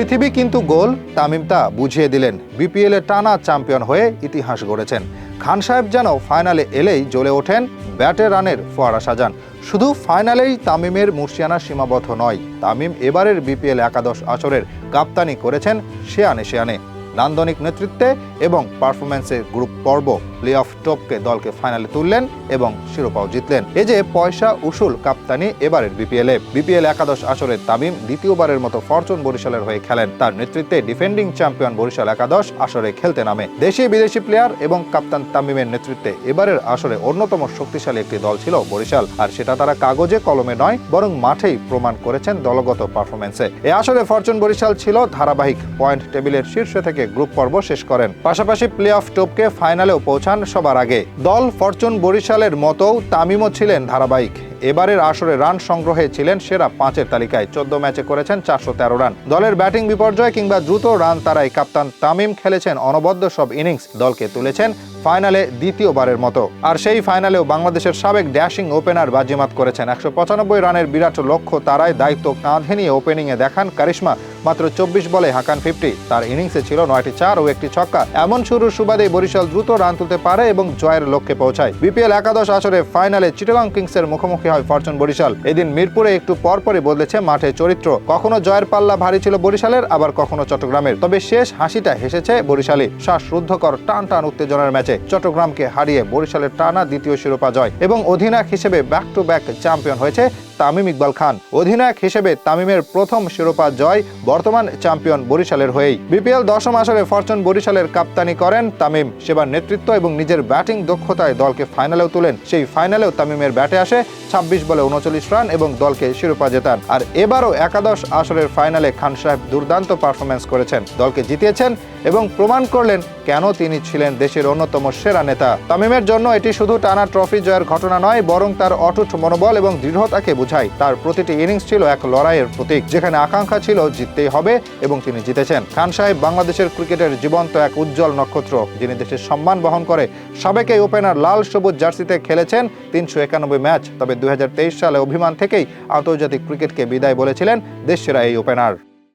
পৃথিবী কিন্তু গোল, তামিম তা বুঝিয়ে দিলেন। বিপিএল টানা চ্যাম্পিয়ন হয়ে ইতিহাস গড়েছেন। খান সাহেব যেন ফাইনালে এলেই জ্বলে ওঠেন, ব্যাটে রানের ফোয়ারা সাজান। শুধু ফাইনালেই তামিমের মুর্শিয়ানা সীমাবদ্ধ নয়, তামিম এবারের বিপিএল একাদশ আসরের কাপ্তানি করেছেন শেয়ানে শেয়ানে নান্দনিক নেতৃত্বে এবং পারফরম্যান্সে গ্রুপ পর্ব প্লে অফ টপকে দলকে ফাইনালে তুললেন এবং শিরোপাও জিতলেন। এ যে পয়সা, উসুল, কাপ্তানি, এবারের বিপিএলে বিপিএল একাদশ আসরে তামিম দ্বিতীয়বারের মতো ফরচুন বরিশালের হয়ে খেলেন। তার নেতৃত্বে ডিফেন্ডিং চ্যাম্পিয়ন বরিশাল একাদশ আসরে খেলতে নামে। দেশি বিদেশি প্লেয়ার এবং কাপ্তান তামিমের নেতৃত্বে এবারের আসরে অন্যতম শক্তিশালী একটি দল ছিল বরিশাল। আর সেটা তারা কাগজে কলমে নয়, বরং মাঠেই প্রমাণ করেছেন দলগত পারফরমেন্সে এ। আসরে ফরচুন বরিশাল ছিল ধারাবাহিক পয়েন্ট টেবিলের শীর্ষে থেকে গ্রুপ পর্ব শেষ করেন। পাশাপাশি প্লে অফ টোপকে ফাইনালেও পৌঁছান সবার আগে। দল ফরচুন বরিশালের মতো তামিমও ছিলেন ধারাবাহিক। এবারের আসরে রান সংগ্রহে ছিলেন সেরা পাঁচের তালিকায় চোদ্দ ম্যাচে করেছেন চারশো তেরো রান। দলের ব্যাটিং বিপর্যয় কিংবা দ্রুত রান তারাই কাপ্তান তামিম খেলেছেন অনবদ্য সব ইনিংস। দলকে তুলেছেন ফাইনালে দ্বিতীয়বারের মতো। আর সেই ফাইনালেও বাংলাদেশের সাবেক ড্যাশিং ওপেনার বাজিমাত করেছেন একশো পঁচানব্বই রানের বিরাট লক্ষ্য তারাই দায়িত্ব কাঁধে নিয়ে ওপেনিংয়ে দেখান কারিশমা। মাত্র চব্বিশ বলে হাকান ফিফটি। তার ইনিংসে ছিল নয়টি চার ও একটি ছক্কা। এমন শুরুর সুবাদে বরিশাল দ্রুত রান তুলতে পারে এবং জয়ের লক্ষ্যে পৌঁছায়। বিপিএল একাদশ আসরে ফাইনালে চিটাগাং কিংসের মুখোমুখি হয় ফরচুন বরিশাল। এদিন মিরপুরে একটু পরপরই বদলেছে মাঠে চরিত্র। কখনো জয়ের পাল্লা ভারী ছিল বরিশালের, আবার কখনো চট্টগ্রামের। তবে শেষ হাসিটা হেসেছে বরিশালে শ্বাসরুদ্ধকর টান টান উত্তেজনার ম্যাচে চট্টগ্রামকে হারিয়ে বরিশালের টানা দ্বিতীয় শিরোপা জয়। এবং অধিনায়ক হিসেবে ব্যাক টু ব্যাক চ্যাম্পিয়ন হয়েছে তামিম ইকবাল খান। অধিনায়ক হিসেবে তামিমের প্রথম শিরোপা জয় বর্তমান চ্যাম্পিয়ন বরিশালের হয়েই। বিপিএল দশম আসরে ফরচুন বরিশালের কাপ্তানি করেন তামিম। সেবার নেতৃত্ব এবং নিজের ব্যাটিং দক্ষতায় দলকে ফাইনালেও তুলেন। সেই ফাইনালেও তামিমের ব্যাটে আসে ছাব্বিশ বলে উনচল্লিশ রান এবং দলকে শিরোপা জেতান। আর এবারও একাদশ আসরের ফাইনালে খান সাহেব দুর্দান্ত পারফরমেন্স করেছেন। দলকে জিতিয়েছেন এবং প্রমাণ করলেন কেন তিনি ছিলেন দেশের অন্যতম সেরা নেতা। তামিমের জন্য এটি শুধু টানা ট্রফি জয়ের ঘটনা নয়, বরং তার অটুট মনোবল এবং দৃঢ়তাকে বোঝায় তার প্রতিটি ইনিংস ছিল এক লড়াইয়ের প্রতীক, যেখানে আকাঙ্ক্ষা ছিল জিততেই হবে এবং তিনি জিতেছেন। খান সাহেব বাংলাদেশের ক্রিকেটের জীবন্ত এক উজ্জ্বল নক্ষত্র, যিনি দেশের সম্মান বহন করে সাবেক এই ওপেনার লাল সবুজ জার্সিতে খেলেছেন তিনশো একানব্বই ম্যাচ। তবে দুই হাজার তেইশ সালে অভিমান থেকেই আন্তর্জাতিক ক্রিকেটকে বিদায় বলেছিলেন দেশসেরা এই ওপেনার।